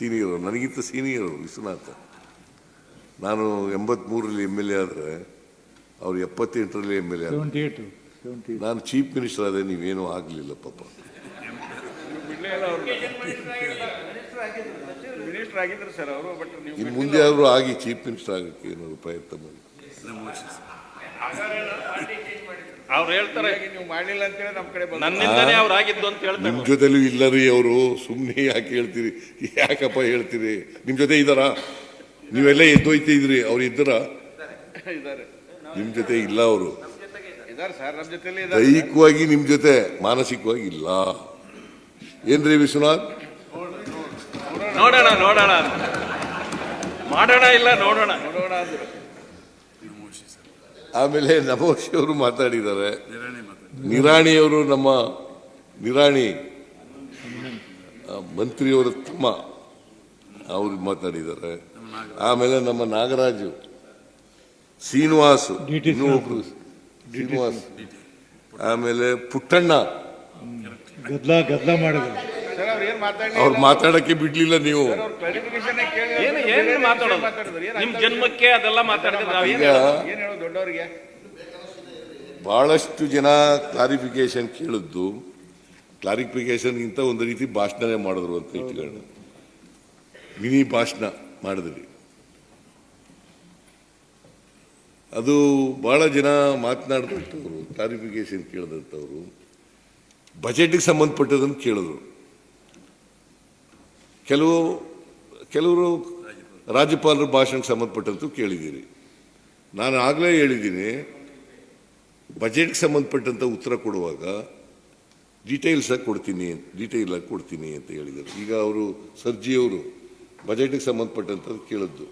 Senior ನನಗಿಂತ senior Vishwanath. ನಾನು ಎಂಬತ್ಮೂರರಲ್ಲಿ M L A ಆದರೆ ಅವ್ರು ಎಪ್ಪತ್ತೆಂಟರಲ್ಲಿ ಎಂ ಎಲ್ ಎ ನಾನು ಚೀಫ್ ಮಿನಿಸ್ಟರ್ ಆದರೆ ನೀವೇನೂ ಆಗಲಿಲ್ಲ ಪಾಪ. ಮಿನಿಸ್ಟರ್ ಆಗಿದ್ರು ಸರ್ ಅವರು ಬಟ್ ನೀವು ಇನ್ನು ಮುಂದೆ ಆದರೂ ಆಗಿ ಚೀಫ್ ಮಿನಿಸ್ಟರ್ ಆಗಕ್ಕೆ ಏನಾದ್ರು ಪ್ರಯತ್ನ ಮಾಡಿ. ಅವ್ರು ಹೇಳ್ತಾರೆ ನೀವು ಮಾಡಲಿಲ್ಲ ಅಂತೇಳಿ ನಮ್ಮ ಕಡೆ ನನ್ನಿಂದನೇ ಅವ್ರು ಆಗಿದ್ದು ಅಂತ ಹೇಳ್ತಾರೆ ನಿಮ್ಮ ಜೊತೆಲೂ ಇಲ್ಲ ರೀ ಅವರು ಸುಮ್ಮನೆ ಯಾಕೆ ಹೇಳ್ತೀರಿ? ಯಾಕಪ್ಪ ಹೇಳ್ತೀರಿ? ನಿಮ್ಮ ಜೊತೆ ಇದ್ದಾರಾ? ನೀವೆಲ್ಲ ಎದ್ದೋಯ್ತಿದ್ರಿ ಅವ್ರು ಇದ್ದಾರಾ? ಇದ್ದಾರೆ. ನಿಮ್ಮ ಜೊತೆ ಇಲ್ಲ ಅವರು. ಇದ್ದಾರೆ ಸರ್ ನಮ್ಮ ಜೊತೆಲಿ ಇದ್ದಾರೆ. ದೈಹಿಕವಾಗಿ ನಿಮ್ಮ ಜೊತೆ ಮಾನಸಿಕವಾಗಿ ಇಲ್ಲ. ಏನ್ರಿ ವಿಶ್ವನಾಥ್? ನೋಡೋಣ ನೋಡೋಣ ಮಾಡೋಣ ಇಲ್ಲ ನೋಡೋಣ. ನೋಡೋಣ ಅಂದ್ರು. ಆಮೇಲೆ ನಮೋಶಿ ಅವರು ಮಾತಾಡಿದ್ದಾರೆ. ನಿರಾಣಿಯವರು ನಮ್ಮ ನಿರಾಣಿ ಮಂತ್ರಿಯವರ ತಮ್ಮ ಅವರು ಮಾತಾಡಿದ್ದಾರೆ. ಆಮೇಲೆ ನಮ್ಮ ನಾಗರಾಜು ಶ್ರೀನಿವಾಸ್ ಶ್ರೀನಿವಾಸ್. ಆಮೇಲೆ ಪುಟ್ಟಣ್ಣ. ಗದ್ಲ ಗದ್ಲ ಮಾಡಿದ್ರು. ಅವ್ರು ಏನು ಮಾತಾಡಿ ಮಾತಾಡಕ್ಕೆ ಬಿಡ್ಲಿಲ್ಲ ನೀವು. ಕ್ಲಾರಿಫಿಕೇಶನ್ ಏನು ಏನು ಮಾತಾಡೋದು? ನಿಮ್ಮ ನಿಮ್ ಜನ್ಮಕ್ಕೆ ಅದೆಲ್ಲ ಮಾತಾಡಿದ್ರೆ ಈಗ ದೊಡ್ಡವರಿಗೆ? ಬಹಳಷ್ಟು ಜನ ಕ್ಲಾರಿಫಿಕೇಶನ್ ಕೇಳಿದ್ದು ಕ್ಲಾರಿಫಿಕೇಶನ್ಗಿಂತ ಒಂದು ರೀತಿ ಭಾಷಣನೇ ಮಾಡಿದ್ರು ಅಂತ ಇಟ್ಕೊಂಡು ಮಿನಿ ಭಾಷಣ ಮಾಡಿದ್ರಿ ಅದು ಬಹಳ ಜನ ಮಾತನಾಡಿದಂಥವ್ರು ಕ್ಲಾರಿಫಿಕೇಶನ್ ಕೇಳಿದಂಥವ್ರು ಬಜೆಟ್ಗೆ ಸಂಬಂಧಪಟ್ಟದನ್ನು ಕೇಳಿದ್ರು. ಕೆಲವು ಕೆಲವರು ರಾಜ್ಯಪಾಲರ ಭಾಷಣಕ್ಕೆ ಸಂಬಂಧಪಟ್ಟಂತೂ ಕೇಳಿದ್ದೀರಿ. ನಾನು ಆಗಲೇ ಹೇಳಿದ್ದೀನಿ ಬಜೆಟ್ಗೆ ಸಂಬಂಧಪಟ್ಟಂತ ಉತ್ತರ ಕೊಡುವಾಗ ಡೀಟೇಲ್ಸ್ ಆಗಿ ಕೊಡ್ತೀನಿ ಡೀಟೇಲ್ ಆಗಿ ಕೊಡ್ತೀನಿ ಅಂತ ಹೇಳಿದರು ಈಗ ಅವರು ಸರ್ಜಿ ಅವರು ಬಜೆಟ್ಗೆ ಸಂಬಂಧಪಟ್ಟಂಥದ್ದು ಕೇಳಿದ್ದು.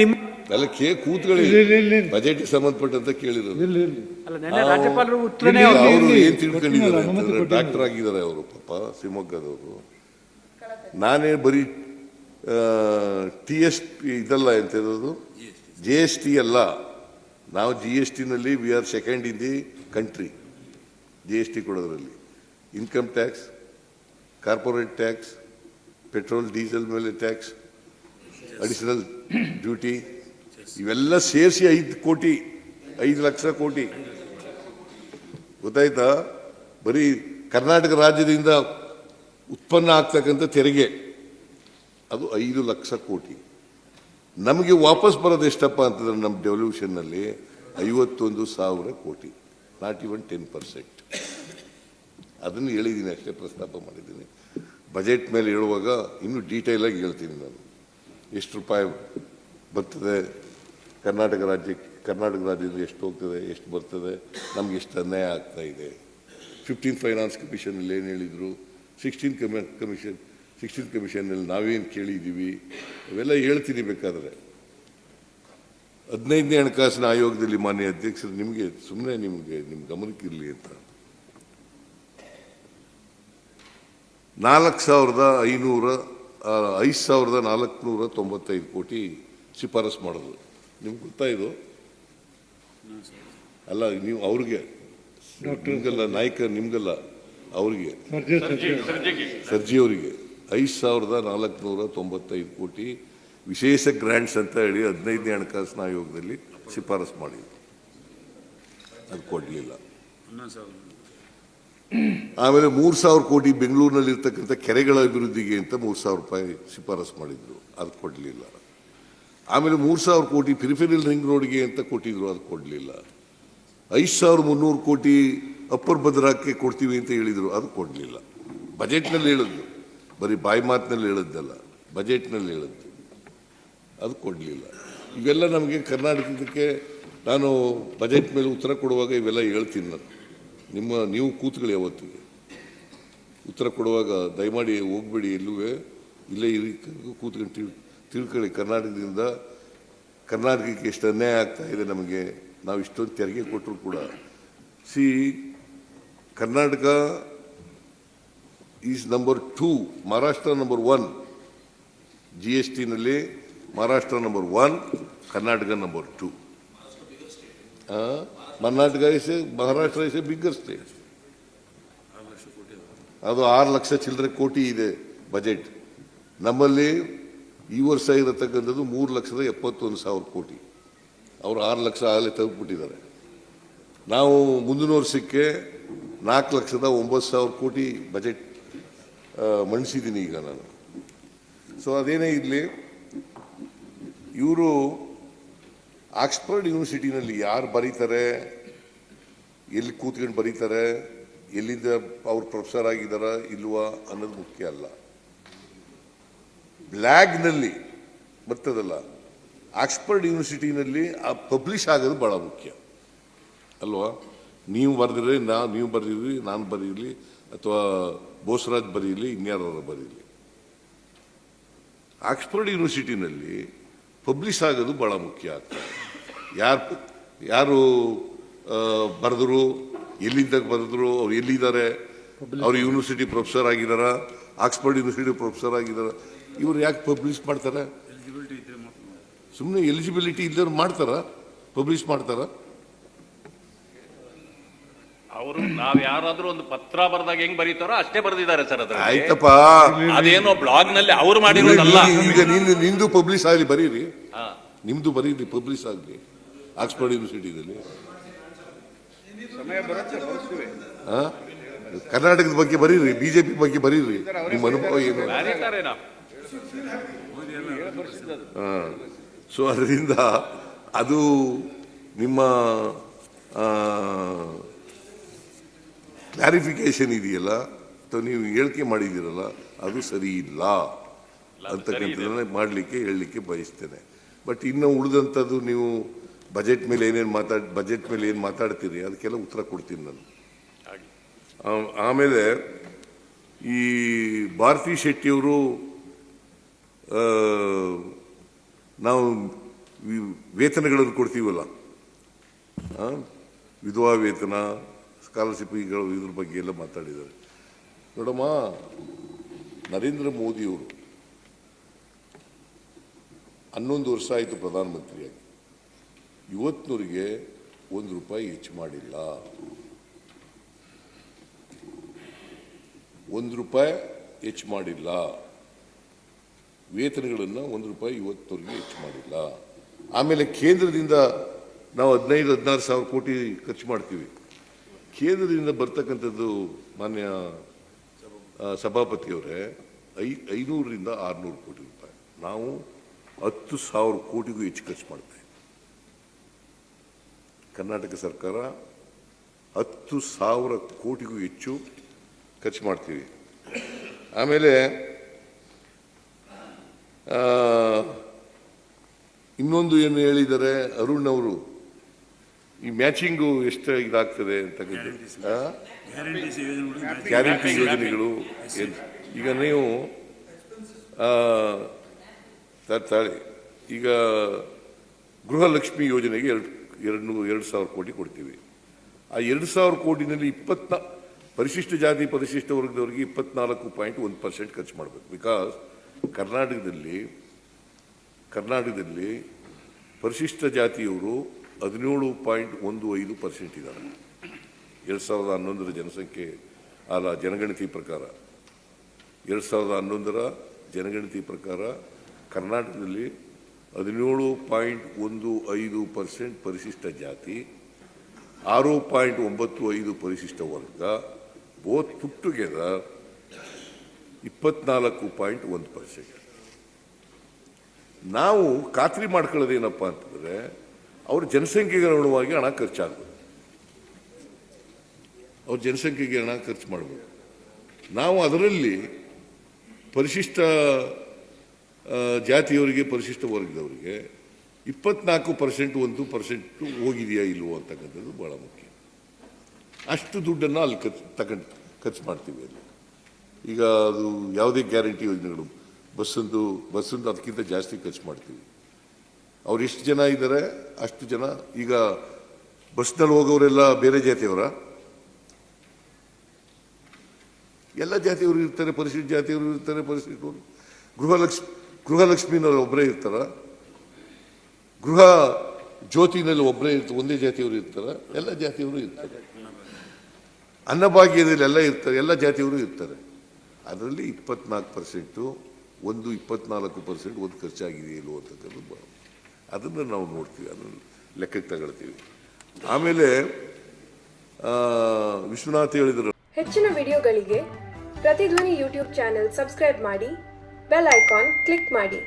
ನಿಮ್ ಎಲ್ಲ ಕೇ ಕೂತ್ಕೊಳ್ಳಿ. ಬಜೆಟ್ಗೆ ಸಂಬಂಧಪಟ್ಟಂತ ಕೇಳಿರೋದು. ಇಲ್ಲಿ ಇಲ್ಲಿ ಅಲ್ಲ ನೆನ್ನೆ ರಾಜ್ಯಪಾಲರು ಉತ್ತರನೇ ಅವರು ಏನ್ ತಿಳ್ಕೊಂಡಿದ್ದಾರೆ ಅಂತಂದ್ರೆ ಡಾಕ್ಟರ್ ಆಗಿದ್ದಾರೆ ಅವರು ಪಾಪ ಶಿವಮೊಗ್ಗದವರು. ನಾನೇ ಬರೀ ಟಿ ಎಸ್ ಪಿ ಇದಲ್ಲ ಅಂತ ಹೇಳೋದು ಜಿ ಎಸ್ ಟಿ ಅಲ್ಲ. ನಾವು ಜಿ ಎಸ್ ಟಿನಲ್ಲಿ we are second in the country G S T ಕೊಡೋದ್ರಲ್ಲಿ. Income tax corporate tax petrol diesel ಮೇಲೆ ಟ್ಯಾಕ್ಸ್ ಅಡಿಷನಲ್ ಡ್ಯೂಟಿ ಇವೆಲ್ಲ ಸೇರಿಸಿ ಐದು ಕೋಟಿ, ಐದು ಲಕ್ಷ ಕೋಟಿ. ಗೊತ್ತಾಯ್ತಾ? ಬರೀ ಕರ್ನಾಟಕ ರಾಜ್ಯದಿಂದ ಉತ್ಪನ್ನ ಆಗ್ತಕ್ಕಂಥ ತೆರಿಗೆ. ಅದು ಐದು ಲಕ್ಷ ಕೋಟಿ. ನಮಗೆ ವಾಪಸ್ ಬರೋದು ಎಷ್ಟಪ್ಪ ಅಂತಂದ್ರೆ ನಮ್ಮ ಡೆವಲ್ಯೂಷನ್ನಲ್ಲಿ ಐವತ್ತೊಂದು ಸಾವಿರ ಕೋಟಿ. ನಾಟ್ ಇವನ್ ಟೆನ್ ಪರ್ಸೆಂಟ್ ಅದನ್ನು ಹೇಳಿದ್ದೀನಿ ಅಷ್ಟೇ ಪ್ರಸ್ತಾಪ ಮಾಡಿದ್ದೀನಿ ಬಜೆಟ್ ಮೇಲೆ ಹೇಳುವಾಗ ಇನ್ನೂ ಡೀಟೇಲಾಗಿ ಹೇಳ್ತೀನಿ ನಾನು. ಎಷ್ಟು ರೂಪಾಯಿ ಬರ್ತದೆ? ಕರ್ನಾಟಕ ರಾಜ್ಯಕ್ಕೆ ಕರ್ನಾಟಕ ರಾಜ್ಯದಿಂದ ಎಷ್ಟು ಹೋಗ್ತದೆ, ಎಷ್ಟು ಬರ್ತದೆ? ನಮ್ಗೆ ಎಷ್ಟು ಅನ್ಯಾಯ ಆಗ್ತಾ ಇದೆ? ಫಿಫ್ಟೀನ್ ಫೈನಾನ್ಸ್ ಕಮಿಷನಲ್ಲಿ ಏನು ಹೇಳಿದರು? ಸಿಕ್ಸ್ಟೀನ್ ಕಮಿ ಕಮಿಷನ್ ಸಿಕ್ಸ್ಟೀನ್ ಕಮಿಷನ್ನಲ್ಲಿ ನಾವೇನು ಕೇಳಿದ್ದೀವಿ ಅವೆಲ್ಲ ಹೇಳ್ತೀನಿ ಬೇಕಾದರೆ. ಹದಿನೈದನೇ ಹಣಕಾಸಿನ ಆಯೋಗದಲ್ಲಿ ಮಾನ್ಯ ಅಧ್ಯಕ್ಷರು ನಿಮಗೆ ಸುಮ್ಮನೆ ನಿಮಗೆ ನಿಮ್ಮ ಗಮನಕ್ಕಿರಲಿ ಅಂತ. ನಾಲ್ಕು ಸಾವಿರದ ಐನೂರ ಐದು ಸಾವಿರದ ನಾಲ್ಕುನೂರ ತೊಂಬತ್ತೈದು ಕೋಟಿ ಶಿಫಾರಸ್ ಮಾಡೋದು ನಿಮ್ಗೆ ಗೊತ್ತಾ ಇದು? ಅಲ್ಲ ನೀವು ಅವ್ರಿಗೆ ನಿಮ್ಗಲ್ಲ ನಾಯಕ ನಿಮ್ಗಲ್ಲ ಅವ್ರಿಗೆ. ಸರ್ಜೆ ಸರ್ಜೆ. ಸರ್ಜಿ ಅವರಿಗೆ. ಐದು ಸಾವಿರದ ನಾಲ್ಕುನೂರ ತೊಂಬತ್ತೈದು ಕೋಟಿ ವಿಶೇಷ ಗ್ರ್ಯಾಂಟ್ಸ್ ಅಂತ ಹೇಳಿ ಹದಿನೈದನೇ ಹಣಕಾಸಿನ ಆಯೋಗದಲ್ಲಿ ಶಿಫಾರಸು ಮಾಡಿದ್ರು ಅದು ಕೊಡಲಿಲ್ಲ. ಆಮೇಲೆ ಮೂರು ಸಾವಿರ ಕೋಟಿ ಬೆಂಗಳೂರಿನಲ್ಲಿ ಇರ್ತಕ್ಕಂಥ ಕೆರೆಗಳ ಅಭಿವೃದ್ಧಿಗೆ ಅಂತ ಮೂರು ಸಾವಿರ ರೂಪಾಯಿ ಶಿಫಾರಸು ಮಾಡಿದ್ರು. ಅದು ಕೊಡಲಿಲ್ಲ. ಆಮೇಲೆ ಮೂರು ಸಾವಿರ ಕೋಟಿ ಪಿರಿಫೆರಿಯಲ್ ರಿಂಗ್ ರೋಡ್ಗೆ ಅಂತ ಕೊಟ್ಟಿದ್ರು ಅದು ಕೊಡಲಿಲ್ಲ. ಐದು ಸಾವಿರ ಮುನ್ನೂರು ಕೋಟಿ ಅಪ್ಪರ್ ಕೊಡ್ತೀವಿ ಅಂತ ಹೇಳಿದರು. ಅದು ಕೊಡಲಿಲ್ಲ. ಬಜೆಟ್ನಲ್ಲಿ ಹೇಳಿದ್ದು. ಬರೀ ಬಾಯಿ ಮಾತಿನಲ್ಲಿ ಹೇಳಿದ್ದಲ್ಲ. ಬಜೆಟ್ನಲ್ಲಿ ಹೇಳಿದ್ದು. ಅದು ಕೊಡಲಿಲ್ಲ. ಇವೆಲ್ಲ ನಮಗೆ ಕರ್ನಾಟಕದಕ್ಕೆ ನಾನು ಬಜೆಟ್ ಮೇಲೆ ಉತ್ತರ ಕೊಡುವಾಗ ಇವೆಲ್ಲ ಹೇಳ್ತೀನಿ ನಾನು. ನಿಮ್ಮ, ನೀವು ಕೂತ್ಗಳು ಯಾವತ್ತಿಗೆ. ಉತ್ತರ ಕೊಡುವಾಗ ದಯಮಾಡಿ ಹೋಗ್ಬೇಡಿ ಎಲ್ಲೂ ಇಲ್ಲೇ ಇರಿ, ಕೂತ್ಕೊಂಡು ತಿಳ್, ತಿಳ್ಕೊಳ್ಳಿ. ಕರ್ನಾಟಕದಿಂದ, ಕರ್ನಾಟಕಕ್ಕೆ ಎಷ್ಟು ಅನ್ಯಾಯ ಆಗ್ತಾ ಇದೆ ನಮಗೆ. ನಾವು ಇಷ್ಟೊಂದು ತೆರಿಗೆ ಕೊಟ್ಟರು ಕೂಡ. See Karnataka is number two Maharashtra number one G S ಟಿನಲ್ಲಿ Maharashtra number one Karnataka number two Karnataka is Maharashtra is a bigger state ಅದು ಆರು ಲಕ್ಷ ಚಿಲ್ಲರೆ ಕೋಟಿ ಇದೆ ಬಜೆಟ್ ನಮ್ಮಲ್ಲಿ ಈ ವರ್ಷ ಇರತಕ್ಕಂಥದ್ದು ಮೂರು ಲಕ್ಷದ ಎಪ್ಪತ್ತೊಂದು ಸಾವಿರ ಕೋಟಿ. ಅವರು ಆರು ಲಕ್ಷ ಆಗಲೇ ತಲುಪಿಬಿಟ್ಟಿದ್ದಾರೆ ನಾವು ಮುಂದಿನ ವರ್ಷಕ್ಕೆ ನಾಲ್ಕು ಲಕ್ಷದ ಒಂಬತ್ತು ಸಾವಿರ ಕೋಟಿ ಬಜೆಟ್ ಮಂಡಿಸಿದ್ದೀನಿ ಈಗ ನಾನು. ಸೊ ಅದೇನೇ ಇರಲಿ, ಇವರು ಆಕ್ಸ್ಫರ್ಡ್ ಯೂನಿವರ್ಸಿಟಿನಲ್ಲಿ ಯಾರು ಬರೀತಾರೆ, ಎಲ್ಲಿ ಕೂತ್ಕೊಂಡು ಬರೀತಾರೆ, ಎಲ್ಲಿಂದ ಅವ್ರು ಪ್ರೊಫೆಸರ್ ಆಗಿದ್ದಾರ ಇಲ್ವಾ ಅನ್ನೋದು ಮುಖ್ಯ ಅಲ್ಲ. ಬ್ಲ್ಯಾಗ್ನಲ್ಲಿ ಬರ್ತದಲ್ಲ, ಆಕ್ಸ್ಫರ್ಡ್ ಯೂನಿವರ್ಸಿಟಿನಲ್ಲಿ ಆ ಪಬ್ಲಿಷ್ ಆಗೋದು ಭಾಳ ಮುಖ್ಯ. ಅಲ್ವಾ? ನೀವು ಬರೆದಿರಿ ನಾ ನೀವು ಬರೀರಿ ನಾನು ಬರೀಲಿ ಅಥವಾ ಬೋಸರಾಜ್ ಬರೀಲಿ ಇನ್ಯಾರು ಬರೀಲಿ ಆಕ್ಸ್ಫರ್ಡ್ ಯೂನಿವರ್ಸಿಟಿನಲ್ಲಿ ಪಬ್ಲಿಷ್ ಆಗೋದು ಭಾಳ ಮುಖ್ಯ ಆಗ್ತದೆ. ಯಾರು ಯಾರು ಬರೆದ್ರು ಎಲ್ಲಿಂದ ಬರೆದ್ರು ಅವ್ರು ಎಲ್ಲಿದ್ದಾರೆ ಅವ್ರು ಯೂನಿವರ್ಸಿಟಿ ಪ್ರೊಫೆಸರ್ ಆಗಿದಾರ ಆಕ್ಸ್ಫರ್ಡ್ ಯೂನಿವರ್ಸಿಟಿ ಪ್ರೊಫೆಸರ್ ಆಗಿದಾರ ಇವ್ರು ಯಾಕೆ ಪಬ್ಲಿಷ್ ಮಾಡ್ತಾರೆ? ಸುಮ್ಮನೆ ಎಲಿಜಿಬಿಲಿಟಿ ಇದ್ದವ್ರು ಮಾಡ್ತಾರ? ಪಬ್ಲಿಷ್ ಮಾಡ್ತಾರ? ಅವರು ನಾವ್ ಯಾರಾದ್ರೂ ಒಂದು ಪತ್ರ ಬರೆದಾಗ ಹೆಂಗ್ ಬರೀತಾರೋ ಅಷ್ಟೇ ಬರೆದಿದ್ದಾರೆ ಸರ್ ಅದ್ರ ಆಯ್ತಪ್ಪ. ಅದೇನೋ ಬ್ಲಾಗ್ನಲ್ಲಿ ಅವ್ರು ಮಾಡಿರೋದಲ್ಲ. ಈಗ ನಿಂದು ನಿಂದು ಪಬ್ಲಿಷ್ ಆಗಲಿ ಬರೀರಿ. ಹಾ. ನಿಮ್ದು ಬರೀರಿ ಪಬ್ಲಿಷ್ ಆಗಲಿ. ಆಕ್ಸ್ಫರ್ಡ್ ಯೂನಿವರ್ಸಿಟಿದಲ್ಲಿ. ಆ? ಕರ್ನಾಟಕದ ಬಗ್ಗೆ ಬರೀರಿ ಬಿಜೆಪಿ ಬಗ್ಗೆ ಬರೀರಿ. ನಿಮ್ಮ ಅನುಭವ ಏನು? ಬರೀತಾರೇನೋ ಸೊ ಅದರಿಂದ ಅದು ನಿಮ್ಮ ಕ್ಲಾರಿಫಿಕೇಶನ್ ಇದೆಯಲ್ಲ ಅಥವಾ ನೀವು ಹೇಳಿಕೆ ಮಾಡಿದ್ದೀರಲ್ಲ ಅದು ಸರಿ ಇಲ್ಲ ಅಂತಕ್ಕಂಥದ್ದನ್ನ ಮಾಡಲಿಕ್ಕೆ ಹೇಳಲಿಕ್ಕೆ ಬಯಸ್ತೇನೆ. ಬಟ್ ಇನ್ನು ಉಳಿದಂಥದ್ದು ನೀವು ಬಜೆಟ್ ಮೇಲೆ ಏನೇನು ಮಾತಾಡ್ ಬಜೆಟ್ ಮೇಲೆ ಏನು ಮಾತಾಡ್ತೀರಿ ಅದಕ್ಕೆಲ್ಲ ಉತ್ತರ ಕೊಡ್ತೀನಿ ನಾನು. ಆಮೇಲೆ ಈ ಭಾರತಿ ಶೆಟ್ಟಿಯವರು ನಾವು ವೇತನಗಳನ್ನು ಕೊಡ್ತೀವಲ್ಲ ವಿಧವಾ ವೇತನ ಸ್ಕಾಲರ್ಶಿಪ್ಗಳು ಇದ್ರ ಬಗ್ಗೆ ಎಲ್ಲ ಮಾತಾಡಿದ್ದಾರೆ. ನೋಡಮ್ಮ, ನರೇಂದ್ರ ಮೋದಿಯವರು ಹನ್ನೊಂದು ವರ್ಷ ಆಯಿತು ಪ್ರಧಾನಮಂತ್ರಿಯಾಗಿ. ಇವತ್ತಿನವರಿಗೆ ಒಂದು ರೂಪಾಯಿ ಹೆಚ್ಚು ಮಾಡಿಲ್ಲ. ಒಂದು ರೂಪಾಯಿ ಹೆಚ್ಚು ಮಾಡಿಲ್ಲ. ವೇತನಗಳನ್ನು ಒಂದು ರೂಪಾಯಿ ಇವತ್ತವರೆಗೆ ಹೆಚ್ಚು ಮಾಡಿಲ್ಲ. ಆಮೇಲೆ ಕೇಂದ್ರದಿಂದ ನಾವು ಹದಿನೈದು, ಹದಿನಾರು ಸಾವಿರ ಕೋಟಿ ಖರ್ಚು ಮಾಡ್ತೀವಿ. ಕೇಂದ್ರದಿಂದ ಬರ್ತಕ್ಕಂಥದ್ದು ಮಾನ್ಯ ಸಭಾಪತಿಯವರೇ, ಐ, ಐನೂರರಿಂದ ಆರುನೂರು ಕೋಟಿ ರೂಪಾಯಿ. ನಾವು ಹತ್ತು ಸಾವಿರ ಕೋಟಿಗೂ ಹೆಚ್ಚು ಖರ್ಚು ಮಾಡ್ತಾ ಕರ್ನಾಟಕ ಸರ್ಕಾರ ಹತ್ತು ಸಾವಿರ ಕೋಟಿಗೂ ಹೆಚ್ಚು ಖರ್ಚು ಮಾಡ್ತೀವಿ. ಆಮೇಲೆ ಇನ್ನೊಂದು ಏನು ಹೇಳಿದ್ದಾರೆ ಅರುಣ್ ಅವರು? ಈ ಮ್ಯಾಚಿಂಗು ಎಷ್ಟು ಇದಾಗ್ತದೆ ಅಂತ ಗ್ಯಾರಂಟಿ ಯೋಜನೆಗಳು ಈಗ ನೀವು ತಾಳೆ. ಈಗ ಗೃಹಲಕ್ಷ್ಮಿ ಯೋಜನೆಗೆ ಎರಡು ಎರಡು ಎರಡು ಸಾವಿರ ಕೋಟಿ ಕೊಡ್ತೀವಿ. ಆ ಎರಡು ಸಾವಿರ ಕೋಟಿನಲ್ಲಿ ಇಪ್ಪತ್ನಾ ಪರಿಶಿಷ್ಟ ಜಾತಿ ಪರಿಶಿಷ್ಟ ವರ್ಗದವರಿಗೆ ಇಪ್ಪತ್ನಾಲ್ಕು ಪಾಯಿಂಟ್ ಒಂದು ಪರ್ಸೆಂಟ್ ಖರ್ಚು ಮಾಡಬೇಕು. ಬಿಕಾಸ್ ಕರ್ನಾಟಕದಲ್ಲಿ ಕರ್ನಾಟಕದಲ್ಲಿ ಪರಿಶಿಷ್ಟ ಜಾತಿಯವರು ಹದಿನೇಳು ಪಾಯಿಂಟ್ ಒಂದು ಐದು ಪರ್ಸೆಂಟ್ ಇದ್ದಾರೆ ಎರಡು ಸಾವಿರದ ಹನ್ನೊಂದರ ಜನಸಂಖ್ಯೆ, ಅಲ್ಲ ಜನಗಣತಿ ಪ್ರಕಾರ. ಎರಡು ಸಾವಿರದ ಹನ್ನೊಂದರ ಜನಗಣತಿ ಪ್ರಕಾರ ಕರ್ನಾಟಕದಲ್ಲಿ ಹದಿನೇಳು ಪಾಯಿಂಟ್ ಒಂದು ಐದು ಪರ್ಸೆಂಟ್ ಪರಿಶಿಷ್ಟ ಜಾತಿ, ಆರು ಪಾಯಿಂಟ್ ಒಂಬತ್ತು ಐದು ಪರಿಶಿಷ್ಟ ವರ್ಗ ಬೋತ್ ಪುಟ್ ಟುಗೆದರ್ ಇಪ್ಪತ್ನಾಲ್ಕು ಪಾಯಿಂಟ್ ಒಂದು ಪರ್ಸೆಂಟ್ ನಾವು ಖಾತ್ರಿ ಮಾಡ್ಕೊಳ್ಳೋದೇನಪ್ಪ ಅಂತಂದ್ರೆ ಅವ್ರ ಜನಸಂಖ್ಯೆಗೆ ಅನುಗುಣವಾಗಿ ಹಣ ಖರ್ಚಾಗಬೇಕು ಅವ್ರ ಜನಸಂಖ್ಯೆಗೆ ಹಣ ಖರ್ಚು ಮಾಡಬೇಕು ನಾವು ಅದರಲ್ಲಿ ಪರಿಶಿಷ್ಟ ಜಾತಿಯವರಿಗೆ, ಪರಿಶಿಷ್ಟ ವರ್ಗದವರಿಗೆ ಇಪ್ಪತ್ನಾಲ್ಕು ಪರ್ಸೆಂಟ್ ಒಂದು ಪರ್ಸೆಂಟು ಹೋಗಿದೆಯಾ ಇಲ್ವೋ ಅಂತಕ್ಕಂಥದ್ದು ಬಹಳ ಮುಖ್ಯ. ಅಷ್ಟು ದುಡ್ಡನ್ನು ಅಲ್ಲಿ ಖರ್ಚು ತಗೊಂಡು ಖರ್ಚು ಮಾಡ್ತೀವಿ ಅಲ್ಲಿ. ಈಗ ಅದು ಯಾವುದೇ ಗ್ಯಾರಂಟಿ ಯೋಜನೆಗಳು, ಬಸ್ಸಂದು ಬಸ್ಸಂದು ಅದಕ್ಕಿಂತ ಜಾಸ್ತಿ ಖರ್ಚು ಮಾಡ್ತೀವಿ. ಅವ್ರು ಎಷ್ಟು ಜನ ಇದ್ದಾರೆ ಅಷ್ಟು ಜನ. ಈಗ ಬಸ್ನಲ್ಲಿ ಹೋಗೋರೆಲ್ಲ ಬೇರೆ ಜಾತಿಯವರ? ಎಲ್ಲ ಜಾತಿಯವರು ಇರ್ತಾರೆ, ಪರಿಶಿಷ್ಟ ಜಾತಿಯವರು ಇರ್ತಾರೆ, ಪರಿಶಿಷ್ಟ ಗೃಹಲಕ್ಷ್ಮಿ ಗೃಹಲಕ್ಷ್ಮಿನಲ್ಲಿ ಒಬ್ಬರೇ ಇರ್ತಾರ. ಗೃಹ ಜ್ಯೋತಿನಲ್ಲಿ ಒಬ್ಬರೇ ಇರ್ತಾರೆ ಒಂದೇ ಜಾತಿಯವರು ಇರ್ತಾರ. ಎಲ್ಲ ಜಾತಿಯವರು ಇರ್ತಾರೆ. ಅನ್ನಭಾಗ್ಯದಲ್ಲಿ ಎಲ್ಲ ಇರ್ತಾರೆ, ಎಲ್ಲ ಜಾತಿಯವರು ಇರ್ತಾರೆ. ಅದರಲ್ಲಿ ಇಪ್ಪತ್ನಾಲ್ಕು ಪರ್ಸೆಂಟು ಒಂದು ಇಪ್ಪತ್ನಾಲ್ಕು ಪರ್ಸೆಂಟ್ ಒಂದು ಖರ್ಚಾಗಿದೆ ಇಲ್ಲೋ ಅಂತಕ್ಕಂಥದ್ದು ಅದನ್ನು ನಾವು ನೋಡ್ತೀವಿ, ಅದನ್ನು ಲೆಕ್ಕಕ್ಕೆ ತಗೊಳ್ತೀವಿ. ಆಮೇಲೆ ವಿಶ್ವನಾಥ್ ಹೇಳಿದರು. ಹೆಚ್ಚಿನ ವಿಡಿಯೋಗಳಿಗೆ ಪ್ರತಿಧ್ವನಿ ಯೂಟ್ಯೂಬ್ ಚಾನೆಲ್ ಸಬ್ಸ್ಕ್ರೈಬ್ ಮಾಡಿ, ಬೆಲ್ ಐಕಾನ್ ಕ್ಲಿಕ್ ಮಾಡಿ.